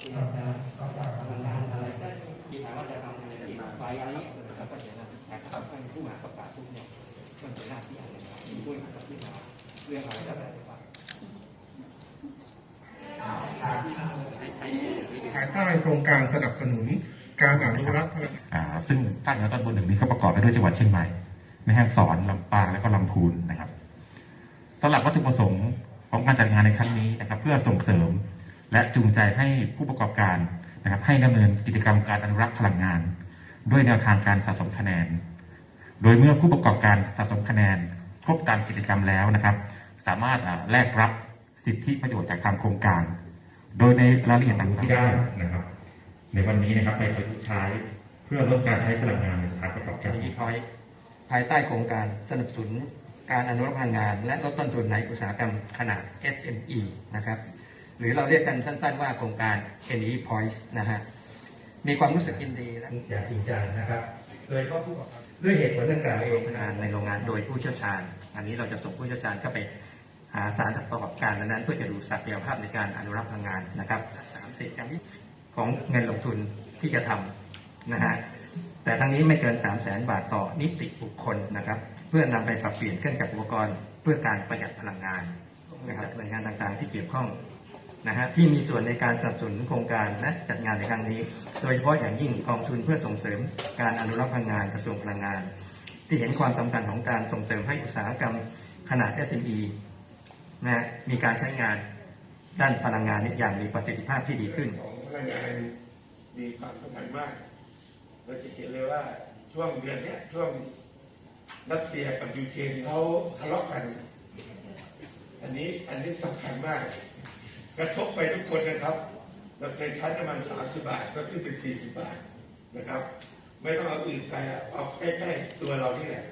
คุณจะก็จะทำงานอะไรก็มีถามว่าจะทำอะไรที่ไฟอะไรเงี้ยแล้วก็จะนะครับท่านผู้มาประกาศทุกเนี่ยมันเป็นหน้าที่อะไรครับมีผู้มาที่มาเรื่องอะไรก็ได้ดีกว่าให้ใช้ชื่อหรือภายใต้โครงการสนับสนุนการอนุรักษ์พลังอ่า ซึ่งภาคเหนือตอนบนหนึ่งนี้ก็ประกอบไปด้วยจังหวัดเชียงใหม่แม่ฮ่องสอนลำปางและก็ลำพูนนะครับสำหรับวัตถุประสงค์ของการจัดงานในครั้งนี้นะครับ เพื่อส่งเสริม และจูงใจให้ผู้ประกอบการนะครับให้ดำเนินกิจกรรมการอนุรักษ์พลังงาน ด้วยแนวทางการสะสมคะแนน โดยเมื่อผู้ประกอบการสะสมคะแนนครบตามกิจกรรมแล้วนะครับ สามารถอ่าแลกรับสิทธิประโยชน์จากทางโครงการ โดยในรายละเอียดต่างๆที่ได้นะครับ ในวันนี้นะครับไปประยุกต์ใช้เพื่อลดการใช้พลังงานในสถานประกอบการอีพอยภายใต้โครงการสนับสนุนการอนุรักษ์พลังงาน และลดต้นทุนในอุตสาหกรรมขนาด SME นะครับ หรือเราเรียกกันสั้น ๆ ว่าโครงการ NE Point นะฮะมีความรู้สึกยินดีและอย่างจริงจังนะครับโดยเฉพาะผู้ประกอบการด้วยเหตุผลดังกล่าวเองงานในโรงงานโดยผู้เชี่ยวชาญ อันนี้เราจะส่งผู้เชี่ยวชาญเข้าไปหาสารประกอบการนั้นๆเพื่อจะดูศักยภาพในการอนุรักษ์พลังงานนะครับสามสิบอย่างนี้ของเงินลงทุนที่จะทำนะฮะแต่ทั้งนี้ไม่เกิน 3 0 0แสนบาทต่อนิติบุคคลนะครับ เพื่อนำไปปรับเปลี่ยนเครื่องจักรอุปกรณ์ เพื่อการประหยัดพลังงานนะครับหน่วยงานต่างๆที่เกี่ยวข้อง นะฮะที่มีส่วนในการสนับสนุนโครงการและจัดงานในครั้งนี้ โดยเฉพาะอย่างยิ่งกองทุนเพื่อส่งเสริมการอนุรักษ์พลังงานกระทรวงพลังงาน ที่เห็นความสำคัญของการส่งเสริมให้อุตสาหกรรมขนาด SME นะฮะมีการใช้งานด้านพลังงานอย่างมีประสิทธิภาพที่ดีขึ้นของพลังงานมีความสำคัญมากเราจะเห็นเลยว่าช่วงเดือนนี้ช่วงรัสเซียกับยูเครนเขาทะเลาะกัน อันนี้อันนี้สำคัญมาก กระทบไปทุกคนนะครับ เราเคยใช้น้ำมัน30 บาทก็ขึ้นเป็น 40 บาทนะครับ ไม่ต้องเอาอื่นไปเอาใกล้ๆตัวเรานี่แหละ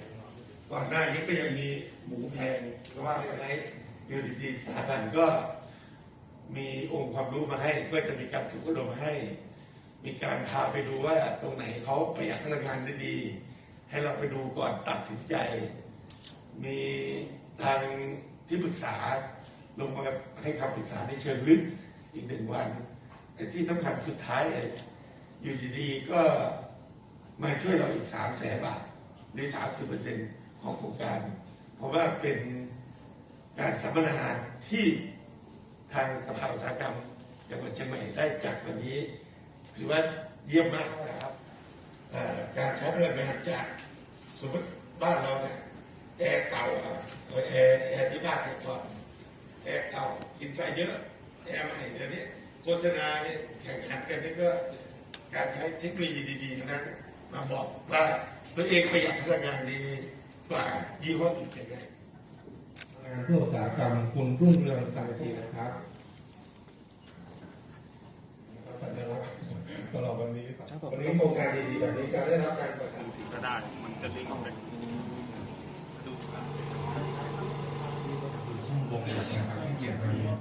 ก่อนหน้านี้ก็ยังมีหมูแพงเพราะว่าอะไรเดี๋ยวดีๆสถาบันก็มีองค์ความรู้มาให้ ก็จะมีการฝึกอบรมให้ มีการพาไปดูว่าตรงไหนเขาประหยัดพลังงานได้ดี ให้เราไปดูก่อนตัดสินใจ มีทางที่ปรึกษา ลงมาให้คำปรึกษาในเชิงลึกอีกหนึ่งวันที่สำคัญสุดท้ายอยู่ดีๆก็มาช่วยเราอีกสามแสนบาทหรือสามสิบเปอร์เซ็นของโครงการเพราะว่าเป็นการสัมมนาที่ทางสภาอุตสาหกรรมจังหวัดเชียงใหม่ได้จัดวันนี้ถือว่าเยี่ยมมากนะครับการใช้พลังงานจากสมมติบ้านเราเนี่ยแอร์เก่าครับเออแอร์แอร์ที่บ้านเนี่ยก่อนแอร์เก่ากินไฟเยอะแอร์ใหม่เดี๋ยวนี้โฆษณาเนี่ยแข่งขันกันนี่ก็การใช้เทคโนโลยีดีๆทั้งนั้นมาบอกว่าตัวเองประหยัดพลังงานดีกว่ายี่ห้ออื่นยังไงงานเพื่ออุตสาหกรรมคุณรุ่งเรืองสันตินะครับสัญลักษณ์ตลอดวันนี้ครับวันนี้โครงการดีๆแบบนี้จะได้รับการประทานก็ได้ มันจะลิงก์ไป ดูวง